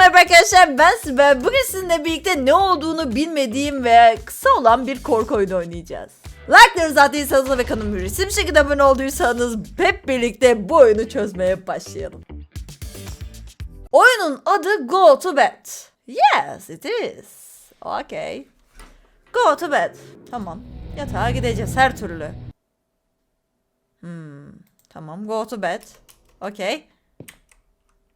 merhaba arkadaşlar ben Sibel. Bugün sizinle birlikte ne olduğunu bilmediğim ve kısa olan bir korku oyunu oynayacağız. Like'larınızı attıysanız ve kanalıma ücretsiz bir şekilde abone olduysanız hep birlikte bu oyunu çözmeye başlayalım. Oyunun adı Go to Bed. Yes it is. Okay. Go to bed. Tamam. Yatağa gideceğiz her türlü. Hmm. Tamam go to bed. Okay.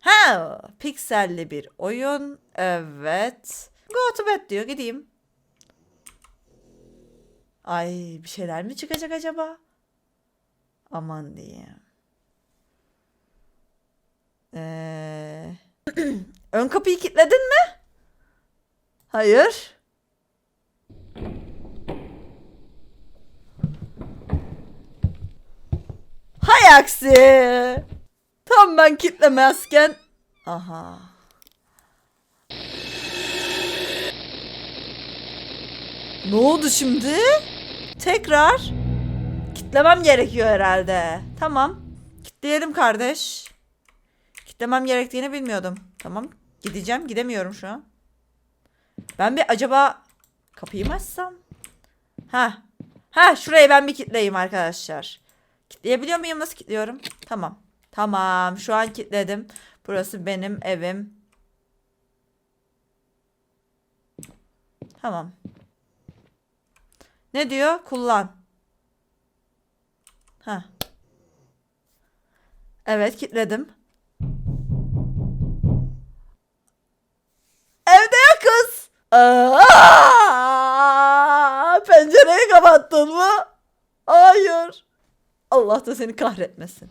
Ha, pikselli bir oyun. Evet. Go to bed diyor. Gideyim. Ay bir şeyler mi çıkacak acaba? Aman diyeyim. Ee, ön kapıyı kilitledin mi? Hayır. Hay aksi. Tam ben kitlemezken. Aha. Ne oldu şimdi? Tekrar. Kitlemem gerekiyor herhalde. Tamam. Kitleyelim kardeş. Kitlemem gerektiğini bilmiyordum. Tamam. Gideceğim. Gidemiyorum şu an. Ben bir acaba kapıyı mı açsam? Ha. Ha şurayı ben bir kitleyeyim arkadaşlar. Kitleyebiliyor muyum? Nasıl kilitliyorum? Tamam. Tamam. Şu an kilitledim. Burası benim evim. Tamam. Ne diyor? Kullan. Ha. Evet kilitledim. Evde yokuz. Aa, pencereyi kapattın mı? Hayır. Allah da seni kahretmesin.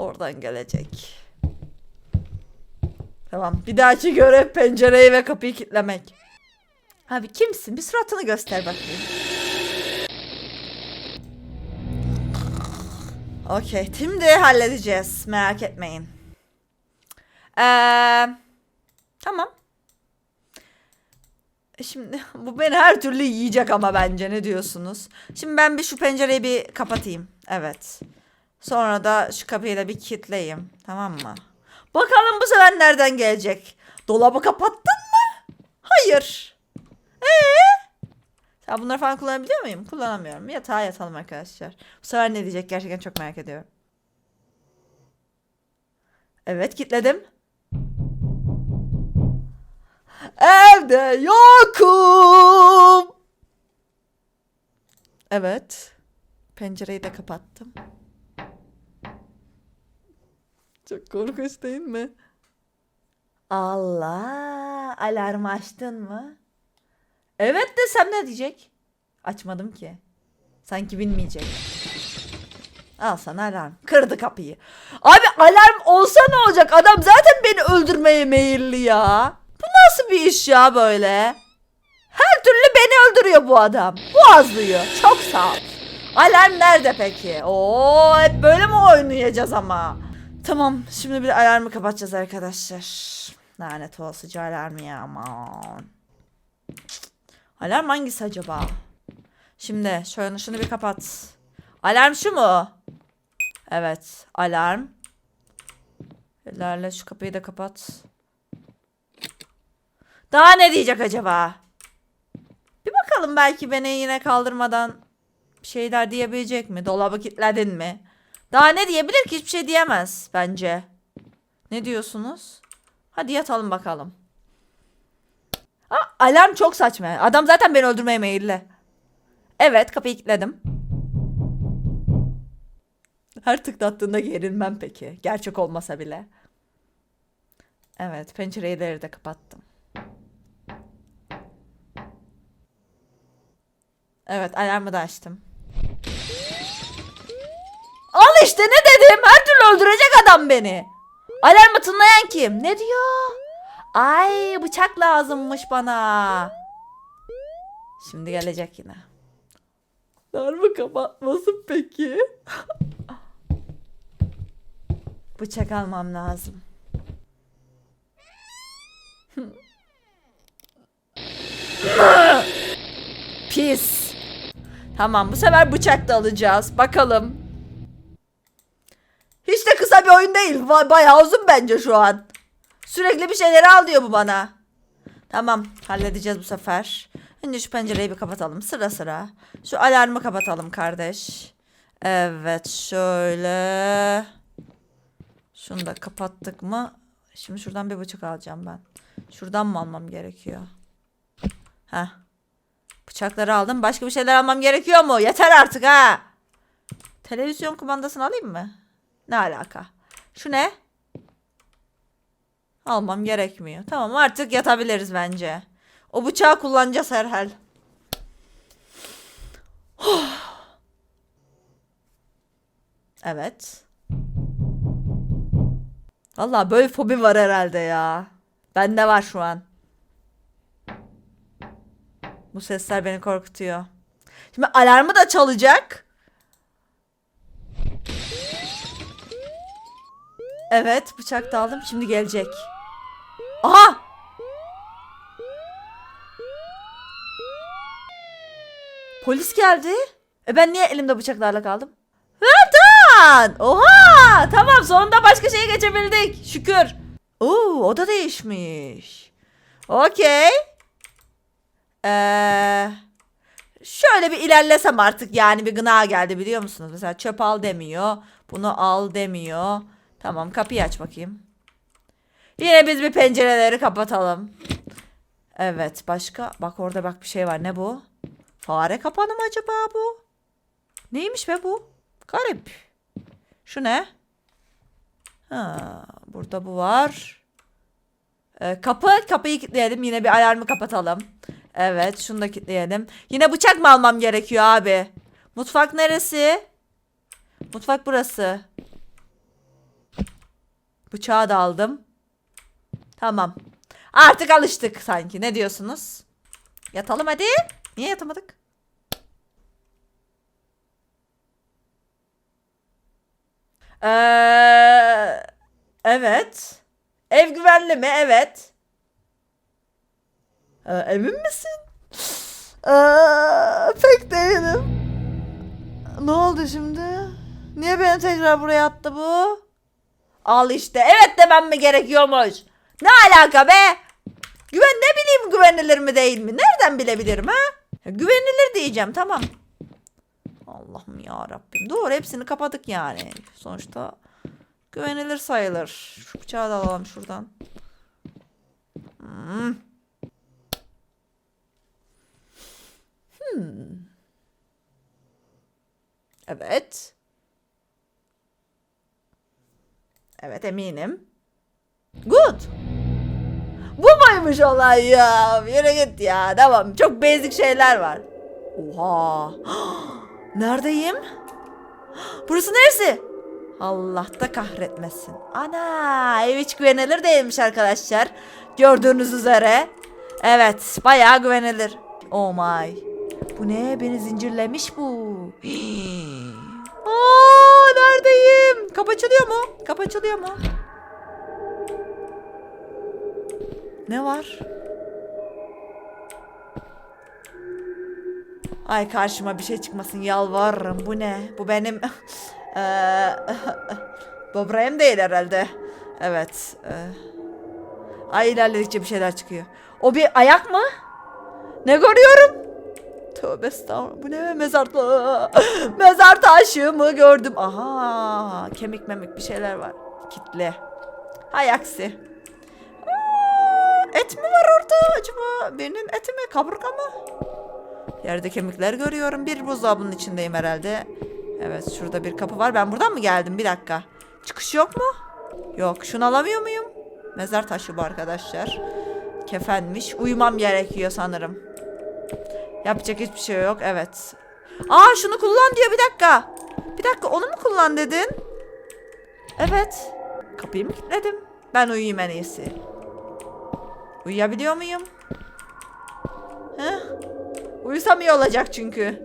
Oradan gelecek. Tamam. Bir dahaki görev pencereyi ve kapıyı kilitlemek. Abi kimsin? Bir suratını göster bakayım. Okey. Şimdi halledeceğiz. Merak etmeyin. Ee, tamam. E Şimdi bu beni her türlü yiyecek ama bence ne diyorsunuz? Şimdi ben bir şu pencereyi bir kapatayım. Evet. Sonra da şu kapıyı da bir kilitleyeyim. Tamam mı? Bakalım bu sefer nereden gelecek? Dolabı kapattın mı? Hayır. Ee? Ya bunları falan kullanabiliyor muyum? Kullanamıyorum. Yatağa yatalım arkadaşlar. Bu sefer ne diyecek gerçekten çok merak ediyorum. Evet kilitledim. Evde yokum. Evet. Pencereyi de kapattım. Çok korkunç değil mi? Allah! Alarm açtın mı? Evet desem ne diyecek? Açmadım ki. Sanki bilmeyecek. Al sana alarm. Kırdı kapıyı. Abi alarm olsa ne olacak? Adam zaten beni öldürmeye meyilli ya. Bu nasıl bir iş ya böyle? Her türlü beni öldürüyor bu adam. Boğazlıyor. Çok sağ ol. Alarm nerede peki? Oo hep böyle mi oynayacağız ama? Tamam şimdi bir alarmı kapatacağız arkadaşlar. Lanet olasıca alarmı ya aman. Alarm hangisi acaba? Şimdi şöyle şunu bir kapat. Alarm şu mu? Evet alarm. İlerle şu kapıyı da kapat. Daha ne diyecek acaba? Bir bakalım belki beni yine kaldırmadan şeyler diyebilecek mi? Dolabı kilitledin mi? Daha ne diyebilir ki? Hiçbir şey diyemez bence. Ne diyorsunuz? Hadi yatalım bakalım. Aa, alarm çok saçma. Adam zaten beni öldürmeye meyilli. Evet kapıyı kilitledim. Her tıklattığında gerilmem peki. Gerçek olmasa bile. Evet pencereleri de kapattım. Evet alarmı da açtım. Al işte ne dedim? Her türlü öldürecek adam beni. Alarmı tınlayan kim? Ne diyor? Ay bıçak lazımmış bana. Şimdi gelecek yine. Alarmı kapatmasın peki? Bıçak almam lazım. Pis. Tamam bu sefer bıçak da alacağız. Bakalım. Kısa bir oyun değil. Bayağı uzun bence şu an. Sürekli bir şeyleri al diyor bu bana. Tamam halledeceğiz bu sefer. Önce şu pencereyi bir kapatalım sıra sıra. Şu alarmı kapatalım kardeş. Evet şöyle. Şunu da kapattık mı? Şimdi şuradan bir bıçak alacağım ben. Şuradan mı almam gerekiyor? Heh. Bıçakları aldım. Başka bir şeyler almam gerekiyor mu? Yeter artık ha. Televizyon kumandasını alayım mı? Ne alaka? Şu ne? Almam gerekmiyor. Tamam artık yatabiliriz bence. O bıçağı kullanacağız herhal. evet. Valla böyle fobi var herhalde ya. Bende var şu an. Bu sesler beni korkutuyor. Şimdi alarmı da çalacak. Evet bıçak da aldım. Şimdi gelecek. Aha! Polis geldi. E ben niye elimde bıçaklarla kaldım? Nereden? Oha! Tamam sonunda başka şeye geçebildik. Şükür. Oo, o da değişmiş. Okey. Ee, şöyle bir ilerlesem artık yani bir gına geldi biliyor musunuz? Mesela çöp al demiyor. Bunu al demiyor. Tamam kapıyı aç bakayım. Yine biz bir pencereleri kapatalım. Evet başka bak orada bak bir şey var ne bu? Fare kapanı mı acaba bu? Neymiş be bu? Garip. Şu ne? Ha, burada bu var. Ee, kapı kapıyı kilitleyelim yine bir alarmı kapatalım. Evet şunu da kilitleyelim. Yine bıçak mı almam gerekiyor abi? Mutfak neresi? Mutfak burası. Bıçağı da aldım. Tamam. Artık alıştık sanki. Ne diyorsunuz? Yatalım hadi. Niye yatamadık? Ee, evet. Ev güvenli mi? Evet. Ee, emin misin? Ee, pek değilim. Ne oldu şimdi? Niye beni tekrar buraya attı bu? Al işte. Evet demem mi gerekiyormuş? Ne alaka be? Güven ne bileyim güvenilir mi değil mi? Nereden bilebilirim ha? Güvenilir diyeceğim tamam. Allah'ım ya Rabbim. Doğru hepsini kapadık yani. Sonuçta güvenilir sayılır. Şu bıçağı da alalım şuradan. Hmm. Hmm. Evet. Evet eminim. Good. Bu muymuş olay ya? Yürü git ya. Tamam. Çok basic şeyler var. Oha. Neredeyim? Burası neresi? Allah da kahretmesin. Ana ev hiç güvenilir değilmiş arkadaşlar. Gördüğünüz üzere. Evet bayağı güvenilir. Oh my. Bu ne? Beni zincirlemiş bu. Aa, neredeyim? Kapı açılıyor mu? Kapı açılıyor mu? Ne var? Ay karşıma bir şey çıkmasın yalvarırım. Bu ne? Bu benim böbreğim değil herhalde. Evet. Ay ilerledikçe bir şeyler çıkıyor. O bir ayak mı? Ne görüyorum? Tövbe estağfurullah. Bu ne be? mezar ta- mezar taşı mı gördüm? Aha kemik memik bir şeyler var. Kitle. Hay aksi. Et mi var orada acaba? Benim eti mi? Kaburga mı? Yerde kemikler görüyorum. Bir buzdolabının içindeyim herhalde. Evet şurada bir kapı var. Ben buradan mı geldim? Bir dakika. Çıkış yok mu? Yok. Şunu alamıyor muyum? Mezar taşı bu arkadaşlar. Kefenmiş. Uyumam gerekiyor sanırım. Yapacak hiçbir şey yok. Evet. Aa şunu kullan diyor. Bir dakika. Bir dakika onu mu kullan dedin? Evet. Kapıyı mı kilitledim? Ben uyuyayım en iyisi. Uyuyabiliyor muyum? Heh. Uyusam iyi olacak çünkü.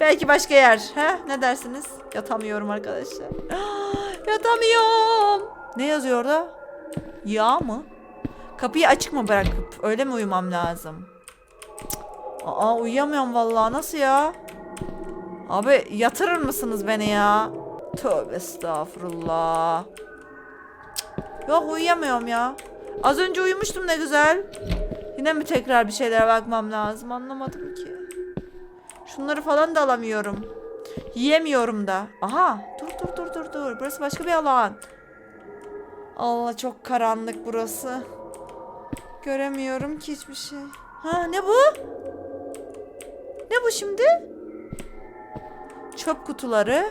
Belki başka yer. He? Ne dersiniz? Yatamıyorum arkadaşlar. Yatamıyorum. Ne yazıyor orada? Yağ mı? Kapıyı açık mı bırakıp öyle mi uyumam lazım? Aa uyuyamıyorum vallahi. Nasıl ya? Abi yatırır mısınız beni ya? Tövbe estağfurullah. Cık. Yok uyuyamıyorum ya. Az önce uyumuştum ne güzel. Yine mi tekrar bir şeylere bakmam lazım anlamadım ki. Şunları falan da alamıyorum. Yiyemiyorum da. Aha dur dur dur dur dur. Burası başka bir alan. Allah çok karanlık burası. Göremiyorum ki hiçbir şey. Ha ne bu? Ne bu şimdi? Çöp kutuları.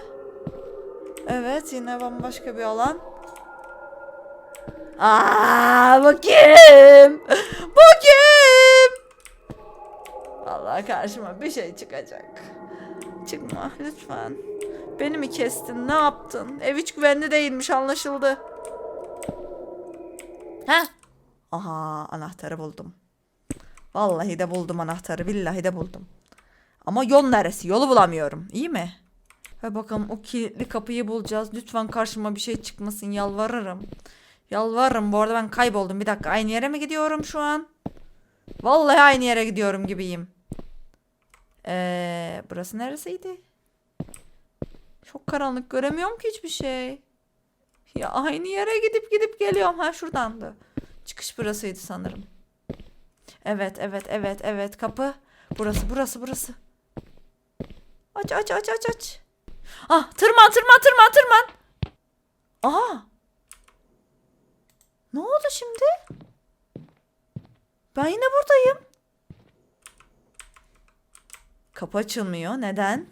Evet yine bambaşka bir alan. Aa bu kim? Bu kim? Vallahi karşıma bir şey çıkacak. Çıkma lütfen. Beni mi kestin? Ne yaptın? Ev hiç güvenli değilmiş anlaşıldı. Ha? Aha anahtarı buldum. Vallahi de buldum anahtarı. Billahi de buldum. Ama yol neresi? Yolu bulamıyorum. İyi mi? Ve bakalım o kilitli kapıyı bulacağız. Lütfen karşıma bir şey çıkmasın. Yalvarırım. Yalvarırım. Bu arada ben kayboldum. Bir dakika. Aynı yere mi gidiyorum şu an? Vallahi aynı yere gidiyorum gibiyim. Ee, burası neresiydi? Çok karanlık. Göremiyorum ki hiçbir şey. Ya aynı yere gidip gidip geliyorum. Ha şuradandı. Çıkış burasıydı sanırım. Evet, evet, evet, evet. Kapı. Burası, burası, burası. Aç, aç, aç, aç, aç. Ah, tırman, tırman, tırman, tırman. Aha. Ne oldu şimdi? Ben yine buradayım. Kapı açılmıyor. Neden?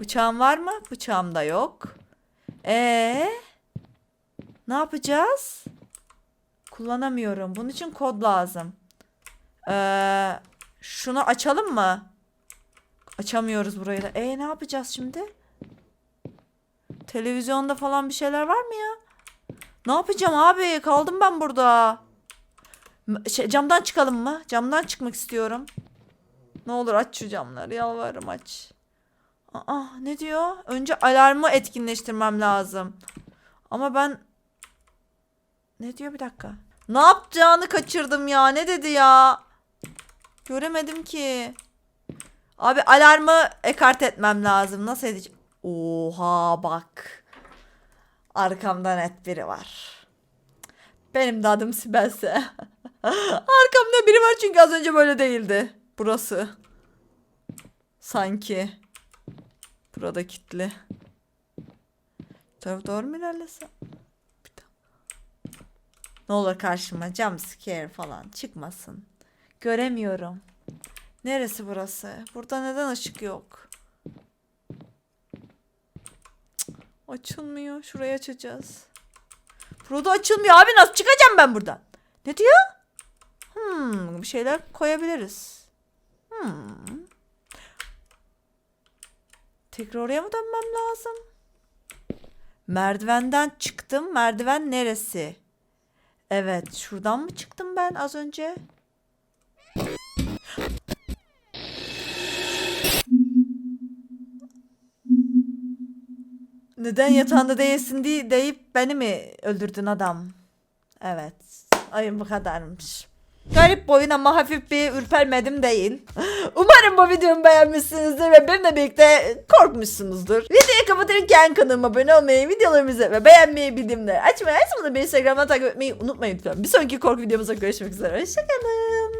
Bıçağım var mı? Bıçağım da yok. Ee? Ne yapacağız? Kullanamıyorum. Bunun için kod lazım. Ee, şunu açalım mı? Açamıyoruz burayı da. E ne yapacağız şimdi? Televizyonda falan bir şeyler var mı ya? Ne yapacağım abi? Kaldım ben burada. Şey, camdan çıkalım mı? Camdan çıkmak istiyorum. Ne olur aç şu camları. Yalvarırım aç. Aa ne diyor? Önce alarmı etkinleştirmem lazım. Ama ben ne diyor bir dakika. Ne yapacağını kaçırdım ya. Ne dedi ya? Göremedim ki. Abi alarmı ekart etmem lazım. Nasıl edeceğim? Oha bak. Arkamda net biri var. Benim de adım Sibel'se. Arkamda biri var çünkü az önce böyle değildi. Burası. Sanki. Burada kilitli. Taraf doğru mu ilerlesem? Ne olur karşıma jump scare falan çıkmasın. Göremiyorum. Neresi burası? Burada neden ışık yok? Cık, Açılmıyor. Şurayı açacağız. Burada açılmıyor abi nasıl çıkacağım ben buradan? Ne diyor? Hmm, bir şeyler koyabiliriz. Hmm. Tekrar oraya mı dönmem lazım? Merdivenden çıktım. Merdiven neresi? Evet, şuradan mı çıktım ben az önce? Neden yatağında değilsin diye deyip beni mi öldürdün adam? Evet. Ayın bu kadarmış. Garip boyun ama hafif bir ürpermedim değil. Umarım bu videomu beğenmişsinizdir ve benimle birlikte korkmuşsunuzdur. Videoyu kapatırken kanalıma abone olmayı, videolarımızı ve beğenmeyi, bildirimleri açmayı, ayrıca beni Instagram'dan takip etmeyi unutmayın lütfen. Bir sonraki korku videomuzda görüşmek üzere. Hoşçakalın.